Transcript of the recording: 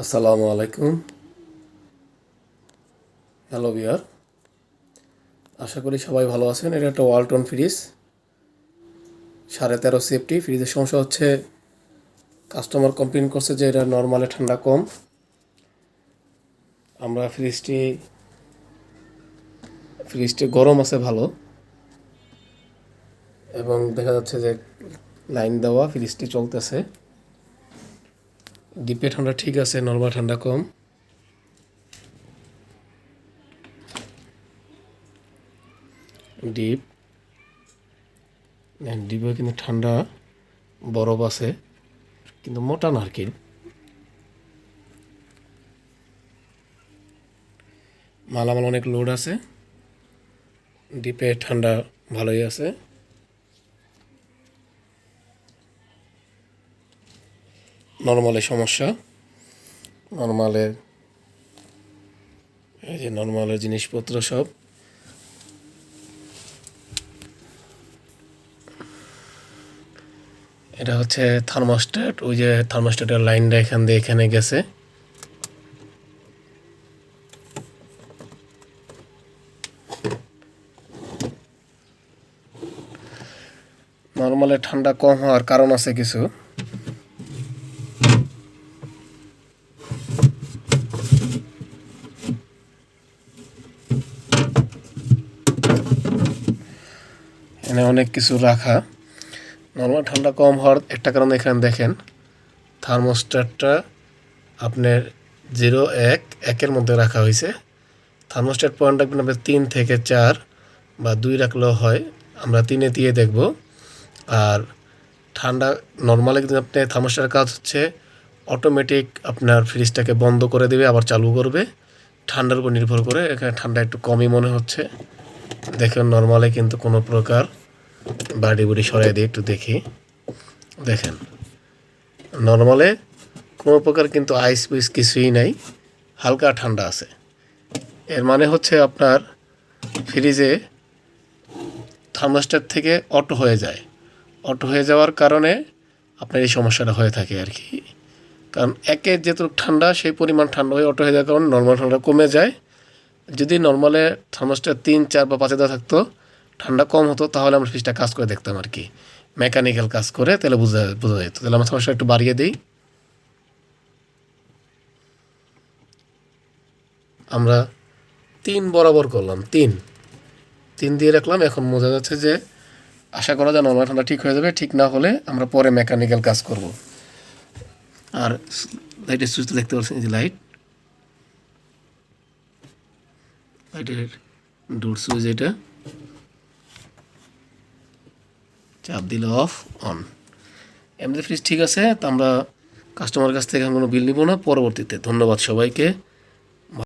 আসসালামু আলাইকুম। হ্যালো বিয়ার আশা করি সবাই ভালো আছেন। এটা একটা ওয়ালটন ফ্রিজ সাড়ে তেরো সেফটি ফ্রিজের সমস্যা হচ্ছে কাস্টমার কমপ্লেন করছে যে এটা নর্মালে ঠান্ডা কম। আমরা ফ্রিজটি ফ্রিজটি গরম আছে ভালো। এবং দেখা যাচ্ছে যে লাইন দেওয়া ফ্রিজটি চলতেছে। ডিপে ঠান্ডা ঠিক আছে, নর্মাল ঠান্ডা কম। ডিপ। ডিপে কিন্তু ঠান্ডা, বরফ আছে, কিন্তু মোটা না আর মালামাল অনেক লোড আছে, ডিপে ঠান্ডা ভালোই আছে। নর্মালে সমস্যা। নর্মালে এই যে নর্মালের জিনিসপত্র সব। এটা হচ্ছে থার্মোস্ট্যাট, ওই যে থার্মোস্ট্যাটের লাইনটা এখান দিয়ে এখানে গেছে। নর্মালে ঠান্ডা কম হওয়ার কারণ আছে কিছু। এখানে অনেক কিছু রাখা। নর্মাল ঠান্ডা কম হওয়ার একটা কারণ এখানে দেখেন, থার্মোস্ট্যাটটা আপনার জিরো এক একের মধ্যে রাখা হয়েছে। থার্মোস্ট্যাট পয়েন্ট রাখবেন আপনার তিন থেকে চার বা দুই রাখলেও হয়, আমরা তিনে দিয়ে দেখব। আর ঠান্ডা, নর্মালি কিন্তু আপনি থার্মোস্ট্যাটের কাজ হচ্ছে অটোমেটিক আপনার ফ্রিজটাকে বন্ধ করে দেবে, আবার চালু করবে। ঠান্ডার উপর নির্ভর করে, এখানে ঠান্ডা একটু কমই মনে হচ্ছে। দেখেন, নর্মালে কিন্তু কোনো প্রকার বাড়ি বুড়ি সরাই দিয়ে একটু দেখি। দেখেন, নর্মালে কোনো প্রকার কিন্তু আইস বুইস কিছুই নাই, হালকা ঠান্ডা আছে। এর মানে হচ্ছে আপনার ফ্রিজে থার্মোস্ট্যাট থেকে অটো হয়ে যায়। অটো হয়ে যাওয়ার কারণে আপনার এই সমস্যাটা হয়ে থাকে আর কি। কারণ একে যেহেতু ঠান্ডা, সেই পরিমাণ ঠান্ডা হয়ে অটো হয়ে যাওয়ার কারণে নর্মাল ঠান্ডা কমে যায়। যদি নর্মালে থার্মোস্ট্যাট তিন, চার বা পাঁচে দেওয়া থাকতো ঠান্ডা কম হতো, তাহলে আমরা ফ্রিজটা কাজ করে দেখতাম আর কি। মেকানিক্যাল কাজ করে তাহলে বোঝা বোঝা যেত। তাহলে আমরা সমস্যা একটু বাড়িয়ে দিই। আমরা তিন বরাবর করলাম, তিন। তিন দিয়ে রাখলাম, এখন বোঝা যাচ্ছে যে আশা করা যায় নর্মাল ঠান্ডা ঠিক হয়ে যাবে, ঠিক না হলে আমরা পরে মেকানিক্যাল কাজ করব। আর লাইটের সুইচ দেখতে পাচ্ছেন যে লাইট লাইটের ডোর সুইচ এটা। চাপ দিলে অফ অন এমনি ফ্রিজ ঠিক আছে, তো আমরা কাস্টমার কাছ থেকে কোনো বিল নিব না, পরবর্তীতে। ধন্যবাদ সবাইকে।